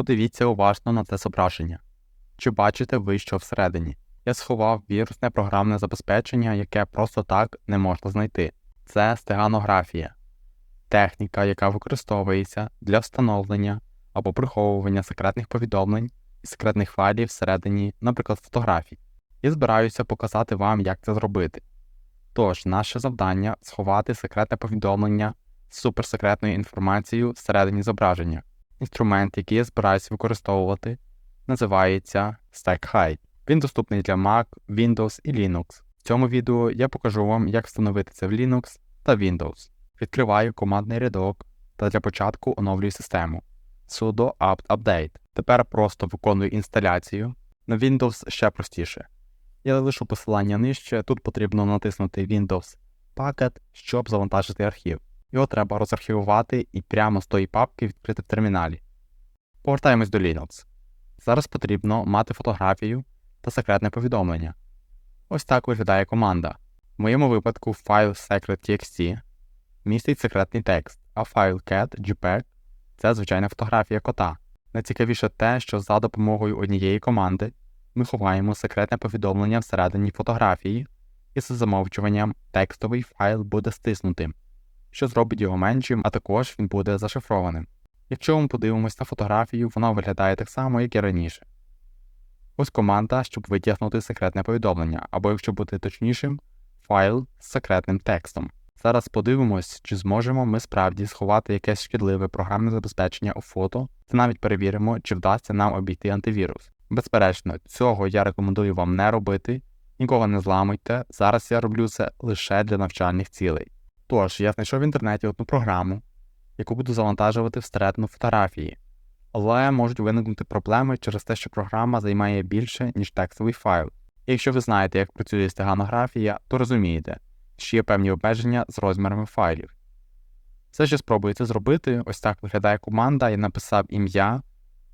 Подивіться уважно на це зображення. Чи бачите ви, що всередині? Я сховав вірусне програмне забезпечення, яке просто так не можна знайти. Це стеганографія, техніка, яка використовується для встановлення або приховування секретних повідомлень і секретних файлів всередині, наприклад, фотографій. Я збираюся показати вам, як це зробити. Тож, наше завдання сховати секретне повідомлення з суперсекретною інформацією всередині зображення. Інструмент, який я збираюся використовувати, називається StackHide. Він доступний для Mac, Windows і Linux. В цьому відео я покажу вам, як встановити це в Linux та Windows. Відкриваю командний рядок та для початку оновлюю систему sudo apt update. Тепер просто виконую інсталяцію. На Windows ще простіше. Я лишу посилання нижче, тут потрібно натиснути Windows Packet, щоб завантажити архів. Його треба розархівувати і прямо з тої папки відкрити в терміналі. Повертаємось до Linux. Зараз потрібно мати фотографію та секретне повідомлення. Ось так виглядає команда. В моєму випадку файл secret.txt містить секретний текст, а файл cat.jpg це звичайна фотографія кота. Найцікавіше те, що за допомогою однієї команди ми ховаємо секретне повідомлення всередині фотографії, і за замовчуванням текстовий файл буде стиснутим, що зробить його меншим, а також він буде зашифрованим. Якщо ми подивимось на фотографію, вона виглядає так само, як і раніше. Ось команда, щоб витягнути секретне повідомлення, або, якщо бути точнішим, файл з секретним текстом. Зараз подивимось, чи зможемо ми справді сховати якесь шкідливе програмне забезпечення у фото, та навіть перевіримо, чи вдасться нам обійти антивірус. Безперечно, цього я рекомендую вам не робити, нікого не зламуйте. Зараз я роблю це лише для навчальних цілей. Тож, я знайшов в інтернеті одну програму, яку буду завантажувати всередину фотографії, але можуть виникнути проблеми через те, що програма займає більше, ніж текстовий файл. І якщо ви знаєте, як працює стеганографія, то розумієте, що є певні обмеження з розмірами файлів. Все, що спробуєте зробити, ось так виглядає команда, я написав ім'я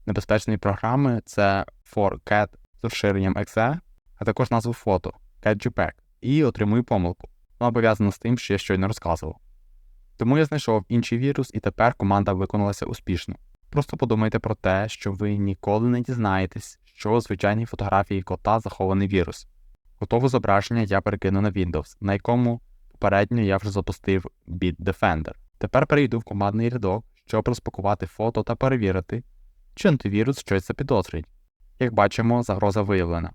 небезпечної програми це for-cat з розширенням .exe, а також назву фото cat.jpg, і отримую помилку. Вона пов'язана з тим, що я щойно розказував. Тому я знайшов інший вірус, і тепер команда виконалася успішно. Просто подумайте про те, що ви ніколи не дізнаєтесь, що у звичайній фотографії кота захований вірус. Готове зображення я перекину на Windows, на якому попередньо я вже запустив Bitdefender. Тепер перейду в командний рядок, щоб розпакувати фото та перевірити, чи антивірус щось запідозрить. Як бачимо, загроза виявлена.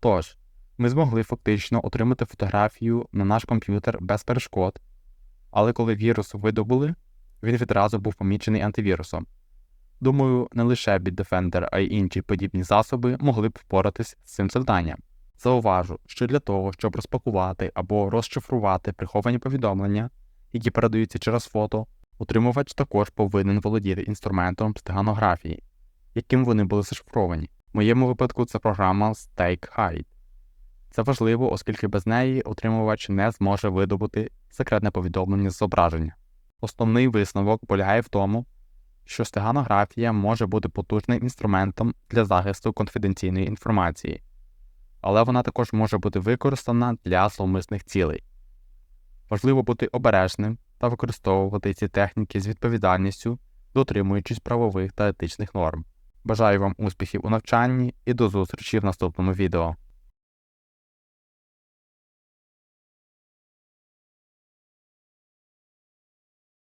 Тож, ми змогли фактично отримати фотографію на наш комп'ютер без перешкод, але коли вірус видобули, він відразу був помічений антивірусом. Думаю, не лише Bitdefender, а й інші подібні засоби могли б впоратись з цим завданням. Зауважу, що для того, щоб розпакувати або розшифрувати приховані повідомлення, які передаються через фото, утримувач також повинен володіти інструментом стеганографії, яким вони були зашифровані. В моєму випадку це програма StakeHide. Це важливо, оскільки без неї отримувач не зможе видобути секретне повідомлення зображення. Основний висновок полягає в тому, що стеганографія може бути потужним інструментом для захисту конфіденційної інформації, але вона також може бути використана для зловмисних цілей. Важливо бути обережним та використовувати ці техніки з відповідальністю, дотримуючись правових та етичних норм. Бажаю вам успіхів у навчанні і до зустрічі в наступному відео.